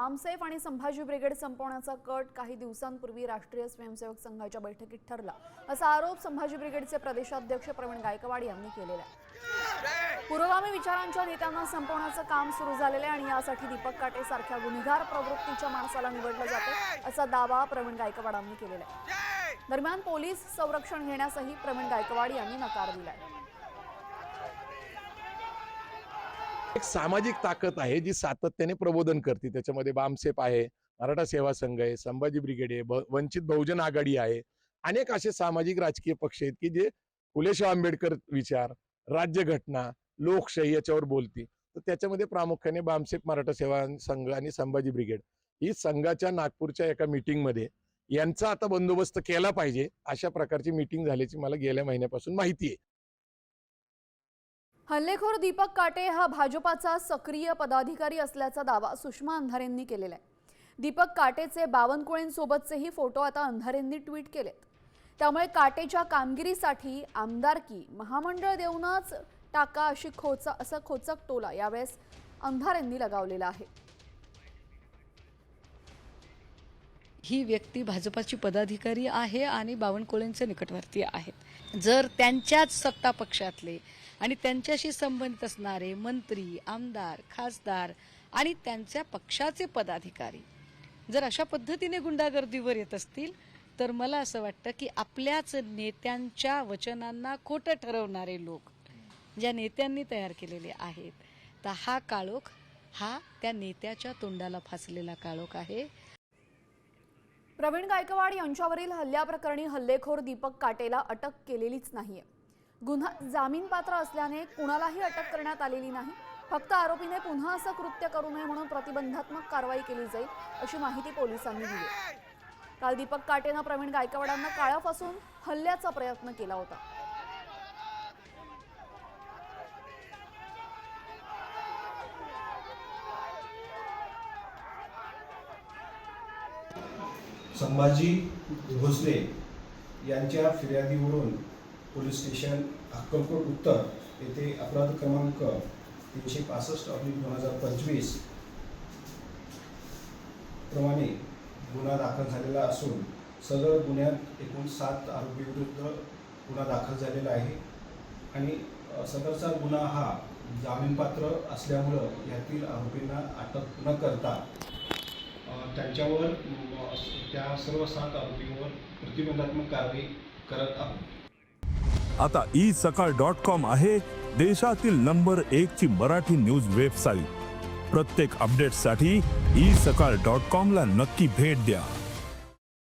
बामसेफ आणि संभाजी ब्रिगेड संपवण्याचा कट काही दिवसांपूर्वी राष्ट्रीय स्वयंसेवक संघाच्या बैठकीत ठरला. असा आरोप संभाजी ब्रिगेडचे प्रदेशाध्यक्ष प्रवीण गायकवाड यांनी केलेला आहे. पुरोगामी विचारांच्या नेत्यांना संपवण्याचं काम सुरू झालेलं आहे आणि यासाठी दीपक काटे सारख्या गुन्हेगार प्रवृत्तीच्या माणसाला निवडलं जातं असा दावा प्रवीण गायकवाडांनी केलेला आहे. दरम्यान पोलीस संरक्षण घेण्यासही प्रवीण गायकवाड यांनी नकार दिलाय. एक सामाजिक ताकद आहे जी सातत्याने प्रबोधन करते. त्याच्यामध्ये बामसेप आहे मराठा सेवा संघ आहे संभाजी ब्रिगेड आहे ब- वंचित बहुजन आघाडी आहे. अनेक असे सामाजिक राजकीय पक्ष आहेत की जे फुलेशाह आंबेडकर विचार राज्यघटना लोकशाही याच्यावर बोलती तर त्याच्यामध्ये प्रामुख्याने बामसेप मराठा सेवा संघ आणि संभाजी ब्रिगेड ही संघाच्या नागपूरच्या एका मीटिंगमध्ये यांचा आता बंदोबस्त केला पाहिजे अशा प्रकारची मीटिंग झाल्याची मला गेल्या महिन्यापासून माहिती आहे. हल्लेखोर दीपक काटे हा भाजपाचा सक्रिय पदाधिकारी असल्याचा दावा सुषमा अंधारेंनी केलेला आहे. दीपक काटेचे बावनकुळेंसोबतचेही फोटो आता अंधारेंनी ट्विट केलेत. त्यामुळे काटेच्या कामगिरीसाठी आमदारकी महामंडळ देऊनच टाका अशी खोचा असं खोचक टोला यावेळेस अंधारेंनी लगावलेला आहे. ही व्यक्ती भाजपाची पदाधिकारी आहे आणि बावनकुळेंचे निकटवर्तीय आहेत. जर त्यांच्याच सत्ता पक्षातले आणि त्यांच्याशी संबंधित असणारे मंत्री आमदार खासदार आणि त्यांच्या पक्षाचे पदाधिकारी जर अशा पद्धतीने गुंडागर्दीवर येत असतील तर मला असं वाटतं की आपल्याच नेत्यांच्या वचनांना खोटं ठरवणारे लोक ज्या नेत्यांनी तयार केलेले आहेत तर हा काळोख हा त्या नेत्याच्या तोंडाला फासलेला काळोख आहे. प्रवीण गायकवाड यांच्यावरील हल्ल्याप्रकरणी हल्लेखोर दीपक काटेला अटक केलेलीच नाहीये. गुन्हा जामीनपात्र असल्याने कुणालाही अटक करण्यात आलेली नाही. फक्त आरोपीने पुन्हा असं कृत्य करू नये म्हणून प्रतिबंधात्मक कारवाई केली जाईल अशी माहिती पोलिसांनी दिली. काल दीपक काटेनं प्रवीण गायकवाडांना काळा फसून हल्ल्याचा प्रयत्न केला होता. संभाजी भोसले यांच्या फिर्यादीवरून पोलीस स्टेशन अक्कलकोट उत्तर येथे अपराध क्रमांक तीनशे पासष्ट अब्लिक दोन हजार पंचवीस प्रमाणे गुन्हा दाखल झालेला असून सदर गुन्ह्यात एकूण सात आरोपीविरुद्ध गुन्हा दाखल झालेला आहे आणि सदरचा गुन्हा हा जामीनपात्र असल्यामुळं यातील आरोपींना अटक न करता त्यांच्यावर त्या सर्व सात आरोपींवर प्रतिबंधात्मक कारवाई करत आहोत. आता ई सकाळ डॉट कॉम आहे देशातील नंबर एक ची मराठी न्यूज वेबसाईट. प्रत्येक अपडेटसाठी ई सकाळ डॉट कॉम ला नक्की भेट द्या.